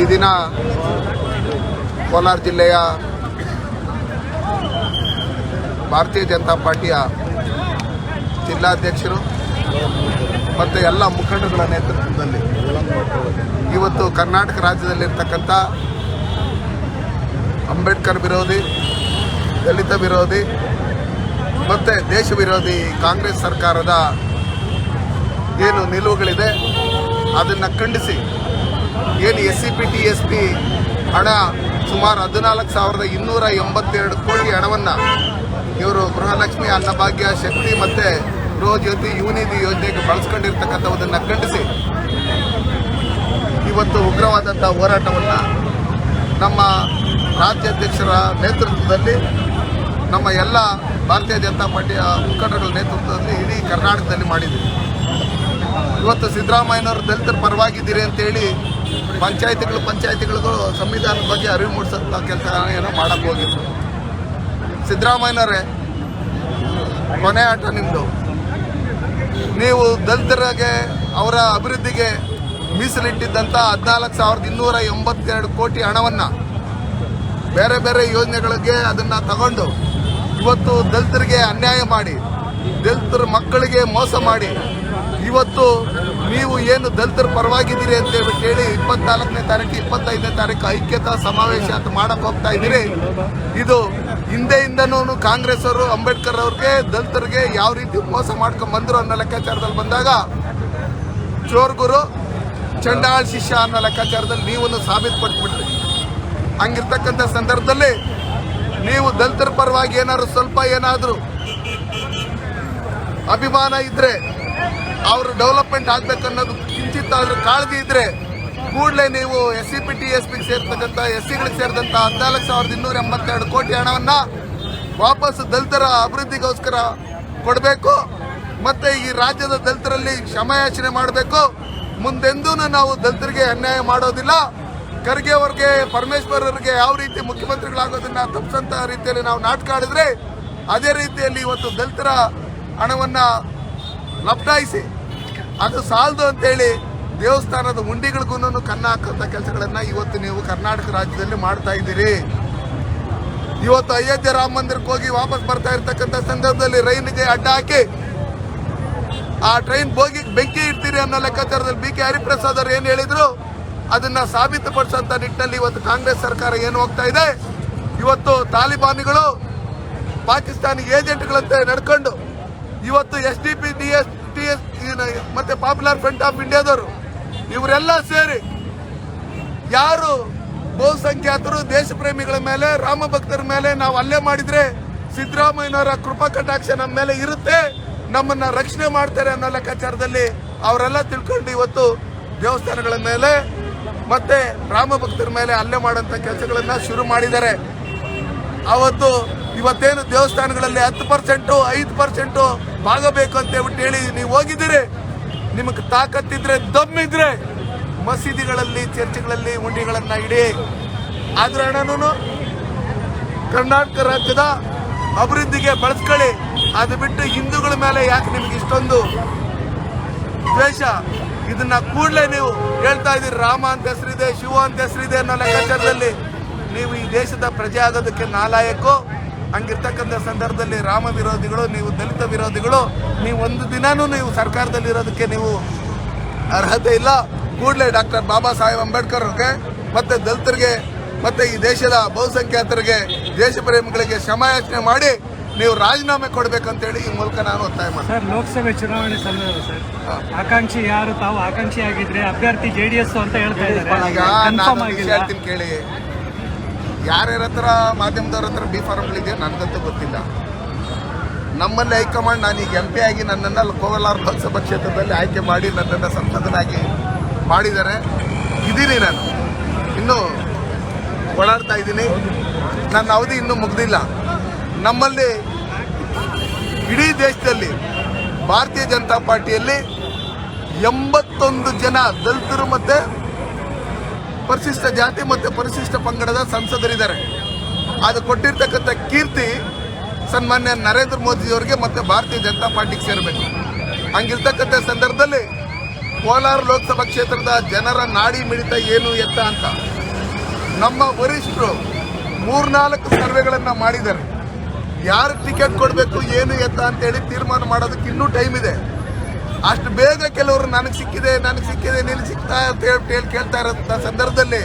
ಈ ದಿನ ಕೋಲಾರ ಜಿಲ್ಲೆಯ ಭಾರತೀಯ ಜನತಾ ಪಾರ್ಟಿಯ ಜಿಲ್ಲಾಧ್ಯಕ್ಷರು ಮತ್ತು ಎಲ್ಲ ಮುಖಂಡಗಳ ನೇತೃತ್ವದಲ್ಲಿ ಇವತ್ತು ಕರ್ನಾಟಕ ರಾಜ್ಯದಲ್ಲಿರ್ತಕ್ಕಂಥ ಅಂಬೇಡ್ಕರ್ ವಿರೋಧಿ, ದಲಿತ ವಿರೋಧಿ ಮತ್ತು ದೇಶ ವಿರೋಧಿ ಕಾಂಗ್ರೆಸ್ ಸರ್ಕಾರದ ಏನು ನಿಲುವುಗಳಿದೆ, ಅದನ್ನು ಖಂಡಿಸಿ ಏನು S C P T S P ಹಣ ಸುಮಾರು ಹದಿನಾಲ್ಕು ಸಾವಿರದ ಇನ್ನೂರ ಎಂಬತ್ತೆರಡು ಕೋಟಿ ಹಣವನ್ನು ಇವರು ಗೃಹಲಕ್ಷ್ಮಿ ಅನ್ನಭಾಗ್ಯ ಶಕ್ತಿ ಮತ್ತು ಗೃಹಜ್ಯೋತಿ ಯುವನಿಧಿ ಯೋಜನೆಗೆ ಬಳಸ್ಕೊಂಡಿರ್ತಕ್ಕಂಥವುದನ್ನು ಖಂಡಿಸಿ ಇವತ್ತು ಉಗ್ರವಾದಂಥ ಹೋರಾಟವನ್ನು ನಮ್ಮ ರಾಜ್ಯಾಧ್ಯಕ್ಷರ ನೇತೃತ್ವದಲ್ಲಿ, ನಮ್ಮ ಎಲ್ಲ ಭಾರತೀಯ ಜನತಾ ಪಾರ್ಟಿಯ ಮುಖಂಡರ ನೇತೃತ್ವದಲ್ಲಿ ಇಡೀ ಕರ್ನಾಟಕದಲ್ಲಿ ಮಾಡಿದ್ದೀವಿ. ಇವತ್ತು ಸಿದ್ದರಾಮಯ್ಯನವರು ದಲಿತರ ಪರವಾಗಿದ್ದೀರಿ ಅಂತೇಳಿ ಪಂಚಾಯತಿಗಳು ಪಂಚಾಯತಿಗಳಿಗೂ ಸಂವಿಧಾನದ ಬಗ್ಗೆ ಅರಿವು ಮೂಡಿಸೋ ಕೆಲಸ ಏನೋ ಮಾಡಕ್ಕೆ ಹೋಗಿದ್ರು. ಸಿದ್ದರಾಮಯ್ಯನವರೇ, ಕೊನೆ ಆಟ ನಿಮ್ಮದು ನೀವು ದಲಿತರಿಗೆ ಅವರ ಅಭಿವೃದ್ಧಿಗೆ ಮೀಸಲಿಟ್ಟಿದ್ದಂಥ ಹದಿನಾಲ್ಕು ಸಾವಿರದ ಇನ್ನೂರ ಎಂಬತ್ತೆರಡು ಕೋಟಿ ಹಣವನ್ನು ಬೇರೆ ಬೇರೆ ಯೋಜನೆಗಳಿಗೆ ಅದನ್ನು ತಗೊಂಡು ಇವತ್ತು ದಲಿತರಿಗೆ ಅನ್ಯಾಯ ಮಾಡಿ, ದಲಿತರ ಮಕ್ಕಳಿಗೆ ಮೋಸ ಮಾಡಿ, ಇವತ್ತು ನೀವು ಏನು ದಲಿತರ ಪರವಾಗಿದ್ದೀರಿ ಅಂತ ಹೇಳ್ಬಿಟ್ಟು ಹೇಳಿ ಇಪ್ಪತ್ನಾಲ್ಕನೇ ತಾರೀಕು, ಇಪ್ಪತ್ತೈದನೇ ತಾರೀಕು ಐಕ್ಯತಾ ಸಮಾವೇಶ ಅಂತ ಮಾಡಕ್ ಹೋಗ್ತಾ ಇದ್ದೀರಿ. ಇದು ಹಿಂದೆಯಿಂದನೂ ಕಾಂಗ್ರೆಸ್ ಅವರು, ಅಂಬೇಡ್ಕರ್ ಅವ್ರಿಗೆ, ದಲಿತರಿಗೆ ಯಾವ ರೀತಿ ಮೋಸ ಮಾಡ್ಕೊಂಡ್ ಬಂದ್ರು ಅನ್ನೋ ಲೆಕ್ಕಾಚಾರದಲ್ಲಿ ಬಂದಾಗ ಚೋರ್ಗುರು ಚಂಡಾಳ್ ಶಿಷ್ಯ ಅನ್ನೋ ಲೆಕ್ಕಾಚಾರದಲ್ಲಿ ನೀವನ್ನು ಸಾಬೀತುಪಡಿಸ್ಬಿಟ್ರಿ. ಹಂಗಿರ್ತಕ್ಕಂಥ ಸಂದರ್ಭದಲ್ಲಿ ನೀವು ದಲಿತರ ಪರವಾಗಿ ಏನಾದ್ರು ಸ್ವಲ್ಪ ಏನಾದರೂ ಅಭಿಮಾನ ಇದ್ರೆ ಅವರು ಡೆವಲಪ್ಮೆಂಟ್ ಆಗ್ಬೇಕನ್ನೋದು ಕಿಂಚಿತ್ತಾದ್ರೂ ಕಾಳಜಿ ಇದ್ರೆ ಕೂಡಲೇ ನೀವು S C P T S ಪಿಗೆ ಸೇರ್ತಕ್ಕಂಥ ಎಸ್ ಸಿಗಳಿಗೆ ಸೇರಿದಂಥ ಹದಿನಾಲ್ಕು ಸಾವಿರದ ಇನ್ನೂರ ಎಂಬತ್ತೆರಡು ಕೋಟಿ ಹಣವನ್ನ ವಾಪಸ್ ದಲಿತರ ಅಭಿವೃದ್ಧಿಗೋಸ್ಕರ ಕೊಡಬೇಕು. ಮತ್ತೆ ಈ ರಾಜ್ಯದ ದಲಿತರಲ್ಲಿ ಕ್ಷಮಯಾಚನೆ ಮಾಡಬೇಕು. ಮುಂದೆಂದೂ ನಾವು ದಲಿತರಿಗೆ ಅನ್ಯಾಯ ಮಾಡೋದಿಲ್ಲ. ಖರ್ಗೆ ಅವ್ರಿಗೆ, ಪರಮೇಶ್ವರ್ ಅವರಿಗೆ ಯಾವ ರೀತಿ ಮುಖ್ಯಮಂತ್ರಿಗಳಾಗೋದನ್ನ ತಪ್ಪಿಸಂತ ರೀತಿಯಲ್ಲಿ ನಾವು ನಾಟಕ ಆಡಿದ್ರೆ, ಅದೇ ರೀತಿಯಲ್ಲಿ ಇವತ್ತು ದಲಿತರ ಹಣವನ್ನ ಲಪ್ಟಾಯಿಸಿ ಅದು ಸಾಲದು ಅಂತೇಳಿ ದೇವಸ್ಥಾನದ ಹುಂಡಿಗಳಿಗೂ ಕನ್ನ ಕೆಲಸಗಳನ್ನ ಇವತ್ತು ನೀವು ಕರ್ನಾಟಕ ರಾಜ್ಯದಲ್ಲಿ ಮಾಡ್ತಾ ಇದ್ದೀರಿ. ಇವತ್ತು ಅಯೋಧ್ಯೆ ರಾಮ ಮಂದಿರಕ್ಕೆ ಹೋಗಿ ವಾಪಸ್ ಬರ್ತಾ ಇರ್ತಕ್ಕಂಥ ಸಂದರ್ಭದಲ್ಲಿ ರೈಲಿಗೆ ಅಡ್ಡ ಹಾಕಿ ಆ ಟ್ರೈನ್ ಬೋಗಿ ಬೆಂಕಿ ಇಡ್ತೀರಿ ಅನ್ನೋ ಲೆಕ್ಕಾಚಾರದಲ್ಲಿ ಬಿ ಕೆ ಹರಿಪ್ರಸಾದ್ ಅವರು ಏನು ಹೇಳಿದ್ರು? ಅದನ್ನ ಸಾಬೀತುಪಡಿಸುವಂತ ನಿಟ್ಟಿನಲ್ಲಿ ಇವತ್ತು ಕಾಂಗ್ರೆಸ್ ಸರ್ಕಾರ ಏನು ಹೋಗ್ತಾ ಇದೆ? ಇವತ್ತು ತಾಲಿಬಾನಿಗಳು ಪಾಕಿಸ್ತಾನಿ ಏಜೆಂಟ್ಗಳಂತೆ ನಡ್ಕೊಂಡು ಇವತ್ತು S D P, D S T S ಮತ್ತೆ ಪಾಪ್ಯುಲರ್ ಫ್ರಂಟ್ ಆಫ್ ಇಂಡಿಯಾದವರು ಇವರೆಲ್ಲ ಸೇರಿ ಯಾರು ಬಹುಸಂಖ್ಯಾತರು ದೇಶ ಪ್ರೇಮಿಗಳ ಮೇಲೆ, ರಾಮ ಭಕ್ತರ ಮೇಲೆ ನಾವು ಹಲ್ಲೆ ಮಾಡಿದ್ರೆ ಸಿದ್ದರಾಮಯ್ಯನವರ ಕೃಪಾ ಕಟಾಕ್ಷ ನಮ್ಮ ಮೇಲೆ ಇರುತ್ತೆ, ನಮ್ಮನ್ನ ರಕ್ಷಣೆ ಮಾಡ್ತಾರೆ ಅನ್ನೋ ಲೆಕ್ಕಾಚಾರದಲ್ಲಿ ಅವರೆಲ್ಲ ತಿಳ್ಕೊಂಡು ಇವತ್ತು ದೇವಸ್ಥಾನಗಳ ಮೇಲೆ ಮತ್ತೆ ರಾಮ ಭಕ್ತರ ಮೇಲೆ ಹಲ್ಲೆ ಮಾಡುವಂತ ಕೆಲಸಗಳನ್ನ ಶುರು ಮಾಡಿದ್ದಾರೆ. ಅವತ್ತು ಇವತ್ತೇನು ದೇವಸ್ಥಾನಗಳಲ್ಲಿ ಹತ್ತು ಪರ್ಸೆಂಟು, ಐದು ಪರ್ಸೆಂಟು ಭಾಗಬೇಕು ಅಂತ ಹೇಳ್ಬಿಟ್ಟು ಹೇಳಿ ನೀವು ಹೋಗಿದ್ದೀರಿ. ನಿಮಗೆ ತಾಕತ್ತಿದ್ರೆ, ದಮ್ಮಿದ್ರೆ ಮಸೀದಿಗಳಲ್ಲಿ, ಚರ್ಚ್ಗಳಲ್ಲಿ ಉಂಡಿಗಳನ್ನು ಇಡಿ. ಆದ್ರೆ ಹಣನೂ ಕರ್ನಾಟಕ ರಾಜ್ಯದ ಅಭಿವೃದ್ಧಿಗೆ ಬಳಸ್ಕೊಳ್ಳಿ. ಅದು ಬಿಟ್ಟು ಹಿಂದೂಗಳ ಮೇಲೆ ಯಾಕೆ ನಿಮ್ಗೆ ಇಷ್ಟೊಂದು ದ್ವೇಷ? ಇದನ್ನ ಕೂಡಲೇ ನೀವು ಹೇಳ್ತಾ ಇದ್ದೀರಿ. ರಾಮ ಅಂತ ಹೆಸರಿದೆ, ಶಿವ ಅಂತ ಹೆಸರಿದೆ ಅನ್ನೋ ಲೆಕ್ಕಾಚಾರದಲ್ಲಿ ನೀವು ಈ ದೇಶದ ಪ್ರಜೆ ಆಗೋದಕ್ಕೆ ನಾಲಾಯಕು? ಹಂಗಿರ್ತಕ್ಕಂಥ ಸಂದರ್ಭದಲ್ಲಿ ರಾಮ ವಿರೋಧಿಗಳು ನೀವು ದಲಿತ ವಿರೋಧಿಗಳು ನೀವು ಒಂದು ದಿನಾನೂ ನೀವು ಸರ್ಕಾರದಲ್ಲಿ ಇರೋದಕ್ಕೆ ನೀವು ಅರ್ಹತೆ ಇಲ್ಲ. ಕೂಡಲೇ ಡಾಕ್ಟರ್ ಬಾಬಾ ಸಾಹೇಬ್ ಅಂಬೇಡ್ಕರ್ ಅವ್ರಿಗೆ ಮತ್ತೆ ದಲಿತರಿಗೆ ಮತ್ತೆ ಈ ದೇಶದ ಬಹುಸಂಖ್ಯಾತರಿಗೆ ದೇಶ ಪ್ರೇಮಿಗಳಿಗೆ ಕ್ಷಮಾಯಾಚನೆ ಮಾಡಿ ನೀವು ರಾಜೀನಾಮೆ ಕೊಡ್ಬೇಕಂತೇಳಿ ಈ ಮೂಲಕ ನಾನು ಒತ್ತಾಯ ಮಾಡ್ತೀನಿ. ಸರ್ ಲೋಕಸಭೆ ಚುನಾವಣೆ ಸಂದರ್ಭ ಸರ್ ಆಕಾಂಕ್ಷಿ ಯಾರು ತಾವು ಆಕಾಂಕ್ಷಿ ಆಗಿದ್ರೆ ಅಭ್ಯರ್ಥಿ ಜೆ ಡಿ ಎಸ್ ಅಂತ ಹೇಳ್ತಾ ಇದ್ದಾರೆ. ಕೇಳಿ. ಯಾರ್ಯಾರ ಹತ್ರ ಮಾಧ್ಯಮದವ್ರ ಹತ್ರ ಬಿ ಫಾರ್ಮ್ಗಳಿದೆಯೋ ನನಗಂತೂ ಗೊತ್ತಿಲ್ಲ. ನಮ್ಮಲ್ಲಿ ಹೈಕಮಾಂಡ್ ನಾನೀಗ ಎಂ ಪಿ ಆಗಿ ನನ್ನನ್ನು ಕೋಲಾರ ಲೋಕಸಭಾ ಕ್ಷೇತ್ರದಲ್ಲಿ ಆಯ್ಕೆ ಮಾಡಿ ನನ್ನನ್ನು ಸಂಸದನಾಗಿ ಮಾಡಿದ್ದಾರೆ. ಇದ್ದೀನಿ ನಾನು. ಇನ್ನೂ ಓಡಾಡ್ತಾ ಇದ್ದೀನಿ. ನನ್ನ ಅವಧಿ ಇನ್ನೂ ಮುಗ್ದಿಲ್ಲ. ನಮ್ಮಲ್ಲಿ ಇಡೀ ದೇಶದಲ್ಲಿ ಭಾರತೀಯ ಜನತಾ ಪಾರ್ಟಿಯಲ್ಲಿ ಎಂಬತ್ತೊಂದು ಜನ ದಲಿತರು ಮತ್ತೆ ಪರಿಶಿಷ್ಟ ಜಾತಿ ಮತ್ತು ಪರಿಶಿಷ್ಟ ಪಂಗಡದ ಸಂಸದರಿದ್ದಾರೆ. ಅದು ಕೊಟ್ಟಿರ್ತಕ್ಕಂಥ ಕೀರ್ತಿ ಸನ್ಮಾನ್ಯ ನರೇಂದ್ರ ಮೋದಿಯವರಿಗೆ ಮತ್ತು ಭಾರತೀಯ ಜನತಾ ಪಾರ್ಟಿಗೆ ಸೇರಬೇಕು. ಹಂಗಿರ್ತಕ್ಕಂಥ ಸಂದರ್ಭದಲ್ಲಿ ಕೋಲಾರ ಲೋಕಸಭಾ ಕ್ಷೇತ್ರದ ಜನರ ನಾಡಿ ಮಿಡಿತ ಏನು ಎತ್ತ ಅಂತ. ನಮ್ಮ ವರಿಷ್ಠರು ಮೂರ್ನಾಲ್ಕು ಸರ್ವೆಗಳನ್ನು ಮಾಡಿದ್ದಾರೆ. ಯಾರು ಟಿಕೆಟ್ ಕೊಡಬೇಕು, ಏನು ಎತ್ತ ಅಂತೇಳಿ ತೀರ್ಮಾನ ಮಾಡೋದಕ್ಕೆ ಇನ್ನೂ ಟೈಮ್ ಇದೆ. ಅಷ್ಟು ಬೇಗ ಕೆಲವರು ನನಗೆ ಸಿಕ್ಕಿದೆ ನನಗೆ ಸಿಕ್ಕಿದೆ ನೀನು ಸಿಗ್ತಾ ಅಂತ ಹೇಳಿ ಹೇಳಿ ಕೇಳ್ತಾ ಇರೋಂಥ ಸಂದರ್ಭದಲ್ಲಿ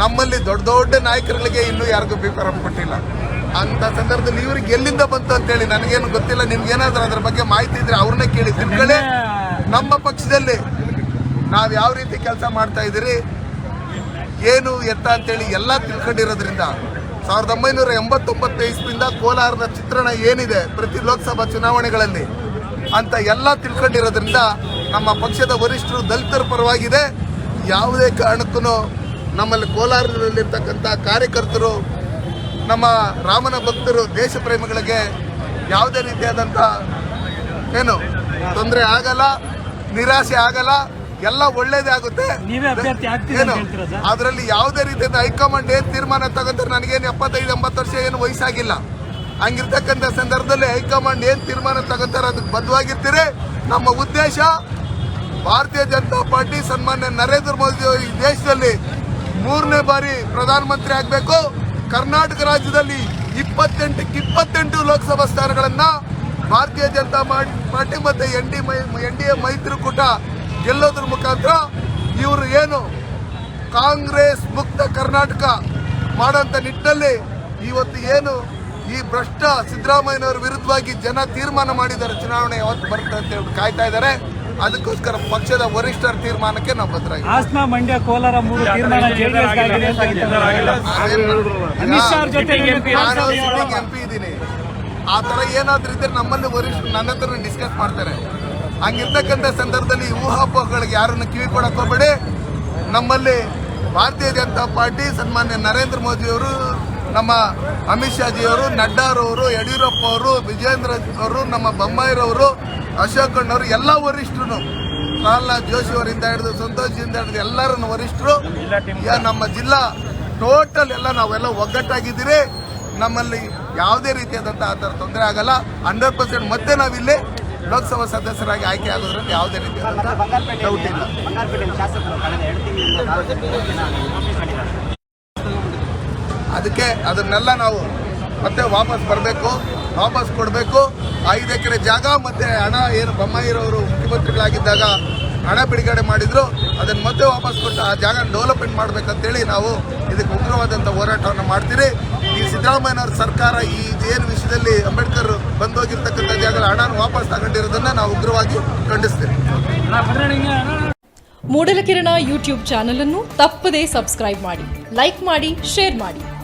ನಮ್ಮಲ್ಲಿ ದೊಡ್ಡ ದೊಡ್ಡ ನಾಯಕರುಗಳಿಗೆ ಇನ್ನೂ ಯಾರಿಗೂ ಬೇಕಾರ ಕೊಟ್ಟಿಲ್ಲ. ಅಂತ ಸಂದರ್ಭದಲ್ಲಿ ಇವ್ರಿಗೆ ಎಲ್ಲಿಂದ ಬಂತು ಅಂತೇಳಿ ನನಗೇನು ಗೊತ್ತಿಲ್ಲ. ನಿಮ್ಗೇನಾದ್ರೂ ಅದ್ರ ಬಗ್ಗೆ ಮಾಹಿತಿ ಇದ್ರೆ ಅವ್ರನ್ನೇ ಕೇಳಿ. ತಿಳ್ಕೊಳ್ಳಿ ನಮ್ಮ ಪಕ್ಷದಲ್ಲಿ ನಾವು ಯಾವ ರೀತಿ ಕೆಲಸ ಮಾಡ್ತಾ ಇದ್ದೀರಿ? ಏನು ಎತ್ತ ಅಂತೇಳಿ ಎಲ್ಲ ತಿಳ್ಕೊಂಡಿರೋದ್ರಿಂದ ಸಾವಿರದ ಒಂಬೈನೂರ ಎಂಬತ್ತೊಂಬತ್ತು ಇಸ್ವಿಯಿಂದ ಕೋಲಾರದ ಚಿತ್ರಣ ಏನಿದೆ ಪ್ರತಿ ಲೋಕಸಭಾ ಚುನಾವಣೆಗಳಲ್ಲಿ ಅಂತ ಎಲ್ಲ ತಿಳ್ಕೊಂಡಿರೋದ್ರಿಂದ ನಮ್ಮ ಪಕ್ಷದ ವರಿಷ್ಠರು ದಲಿತರ ಪರವಾಗಿದೆ. ಯಾವುದೇ ಕಾರಣಕ್ಕೂ ನಮ್ಮಲ್ಲಿ ಕೋಲಾರದಲ್ಲಿರ್ತಕ್ಕಂಥ ಕಾರ್ಯಕರ್ತರು ನಮ್ಮ ರಾಮನ ಭಕ್ತರು ದೇಶ ಪ್ರೇಮಿಗಳಿಗೆ ಯಾವುದೇ ರೀತಿಯಾದಂಥ ಏನು ತೊಂದರೆ ಆಗಲ್ಲ ನಿರಾಸೆ ಆಗಲ್ಲ ಎಲ್ಲ ಒಳ್ಳೇದೇ ಆಗುತ್ತೆ. ಏನು? ಅದರಲ್ಲಿ ಯಾವುದೇ ರೀತಿಯಿಂದ ಹೈಕಮಾಂಡ್ ಏನು ತೀರ್ಮಾನ ತಗೊಂಡ್ರೆ ನನಗೇನು ಎಪ್ಪತ್ತೈದು ಎಂಬತ್ತು ವರ್ಷ ಏನು ವಯಸ್ಸಾಗಿಲ್ಲ. ಹಂಗಿರ್ತಕ್ಕಂಥ ಸಂದರ್ಭದಲ್ಲಿ ಹೈಕಮಾಂಡ್ ಏನ್ ತೀರ್ಮಾನ ತಗೋತಾರೆ ಅದಕ್ಕೆ ಬದ್ಧವಾಗಿರ್ತೀರಿ. ನಮ್ಮ ಉದ್ದೇಶ ಭಾರತೀಯ ಜನತಾ ಪಾರ್ಟಿ ಸನ್ಮಾನ್ಯ ನರೇಂದ್ರ ಮೋದಿ ಈ ದೇಶದಲ್ಲಿ ಮೂರನೇ ಬಾರಿ ಪ್ರಧಾನಮಂತ್ರಿ ಆಗಬೇಕು. ಕರ್ನಾಟಕ ರಾಜ್ಯದಲ್ಲಿ ಇಪ್ಪತ್ತೆಂಟಕ್ಕೆ ಇಪ್ಪತ್ತೆಂಟು ಲೋಕಸಭಾ ಸ್ಥಾನಗಳನ್ನ ಭಾರತೀಯ ಜನತಾ ಮಾ- ಪಾರ್ಟಿ ಮತ್ತೆ N D N D A ಮೈತ್ರಿಕೂಟ ಗೆಲ್ಲೋದ್ರ ಮುಖಾಂತರ ಇವರು ಏನು ಕಾಂಗ್ರೆಸ್ ಮುಕ್ತ ಕರ್ನಾಟಕ ಮಾಡೋಂಥ ನಿಟ್ಟಿನಲ್ಲಿ ಇವತ್ತು ಏನು ಈ ಭ್ರಷ್ಟ ಸಿದ್ದರಾಮಯ್ಯನವರ ವಿರುದ್ಧವಾಗಿ ಜನ ತೀರ್ಮಾನ ಮಾಡಿದ್ದಾರೆ. ಚುನಾವಣೆ ಯಾವತ್ತು ಬರುತ್ತೆ ಅಂತ ಹೇಳಿ ಕಾಯ್ತಾ ಇದ್ದಾರೆ. ಅದಕ್ಕೋಸ್ಕರ ಪಕ್ಷದ ವರಿಷ್ಠರ ತೀರ್ಮಾನಕ್ಕೆ ನಾವು ಬದ್ಧರಾಗಿದ್ದೀವಿ ಹಾಸನ ಮಂಡ್ಯ ಕೋಲಾರ ಮೂರು ತೀರ್ಮಾನ ಜೆಡಿಎಸ್ ಆಗಿದೆ ಅಂತ ಹೇಳ್ತಾರೆ ಅಮಿತ್ ಶಾ ಜೊತೆ ನಾನು ಸಿಟ್ಟಿಂಗ್ ಎಂ ಪಿ ಇದ್ದೀನಿ ಆ ಥರ ಏನಾದ್ರೂ ಇದ್ರೆ ನಮ್ಮಲ್ಲಿ ವರಿಷ್ಠ ನನ್ನ ಹತ್ರ ಡಿಸ್ಕಸ್ ಮಾಡ್ತಾರೆ. ಹಂಗಿರ್ತಕ್ಕಂಥ ಸಂದರ್ಭದಲ್ಲಿ ಊಹಾಪೋಹಗಳಿಗೆ ಯಾರನ್ನು ಕಿವಿ ಕೊಡಕ್ ಹೋಗ್ಬೇಡಿ. ನಮ್ಮಲ್ಲಿ ಭಾರತೀಯ ಜನತಾ ಪಾರ್ಟಿ ಸನ್ಮಾನ್ಯ ನರೇಂದ್ರ ಮೋದಿ ಅವರು ನಮ್ಮ ಅಮಿತ್ ಶಾ ಜಿಯವರು ನಡ್ಡಾರವರು ಯಡಿಯೂರಪ್ಪ ಅವರು ವಿಜೇಂದ್ರ ಅವರು ನಮ್ಮ ಬೊಮ್ಮಾಯಿರವರು ಅಶೋಕ್ ಅಣ್ಣವರು ಎಲ್ಲ ವರಿಷ್ಠರು. ಪ್ರಹ್ಲಾದ್ ಜೋಶಿ ಅವರಿಂದ ಹಿಡಿದು ಸಂತೋಷದಿಂದ ಹಿಡಿದು ಎಲ್ಲರನ್ನು ವರಿಷ್ಠರು. ಯಾ- ನಮ್ಮ ಜಿಲ್ಲಾ ಟೋಟಲ್ ಎಲ್ಲ ನಾವೆಲ್ಲ ಒಗ್ಗಟ್ಟಾಗಿದ್ದೀರಿ. ನಮ್ಮಲ್ಲಿ ಯಾವುದೇ ರೀತಿಯಾದಂಥ ಆ ಥರ ತೊಂದರೆ ಆಗಲ್ಲ. ಹಂಡ್ರೆಡ್ ಪರ್ಸೆಂಟ್ ಮತ್ತೆ ನಾವಿಲ್ಲಿ ಲೋಕಸಭಾ ಸದಸ್ಯರಾಗಿ ಆಯ್ಕೆ ಆಗೋದ್ರಲ್ಲಿ ಯಾವುದೇ ರೀತಿ ಡೌಟ್ ಇಲ್ಲ. ಅದಕ್ಕೆ ಅದನ್ನೆಲ್ಲ ನಾವು ಮತ್ತೆ ವಾಪಸ್ ಬರಬೇಕು, ವಾಪಸ್ ಕೊಡಬೇಕು. ಐದು ಎಕರೆ ಜಾಗ, ಮತ್ತೆ ಹಣ ಏನು ಬೊಮ್ಮಾಯಿರವರು ಮುಖ್ಯಮಂತ್ರಿಗಳಾಗಿದ್ದಾಗ ಹಣ ಬಿಡುಗಡೆ ಮಾಡಿದ್ರು. ಅದನ್ನು ಮತ್ತೆ ವಾಪಸ್ ಕೊಟ್ಟು ಆ ಜಾಗ ಡೆವಲಪ್ಮೆಂಟ್ ಮಾಡ್ಬೇಕಂತೇಳಿ ನಾವು ಇದಕ್ಕೆ ಉಗ್ರವಾದಂಥ ಹೋರಾಟವನ್ನು ಮಾಡ್ತೀರಿ. ಈ ಸಿದ್ದರಾಮಯ್ಯನವ್ರ ಸರ್ಕಾರ ಈ ಏನು ವಿಷಯದಲ್ಲಿ ಅಂಬೇಡ್ಕರ್ ಬಂದೋಗಿರ್ತಕ್ಕಂಥ ಜಾಗ ಹಣ ವಾಪಸ್ ತಗೊಂಡಿರೋದನ್ನ ನಾವು ಉಗ್ರವಾಗಿ ಖಂಡಿಸ್ತೀವಿ. ಮೂಡಲಕಿರಣ ಯೂಟ್ಯೂಬ್ ಚಾನಲ್ ಅನ್ನು ತಪ್ಪದೇ ಸಬ್ಸ್ಕ್ರೈಬ್ ಮಾಡಿ, ಲೈಕ್ ಮಾಡಿ, ಶೇರ್ ಮಾಡಿ.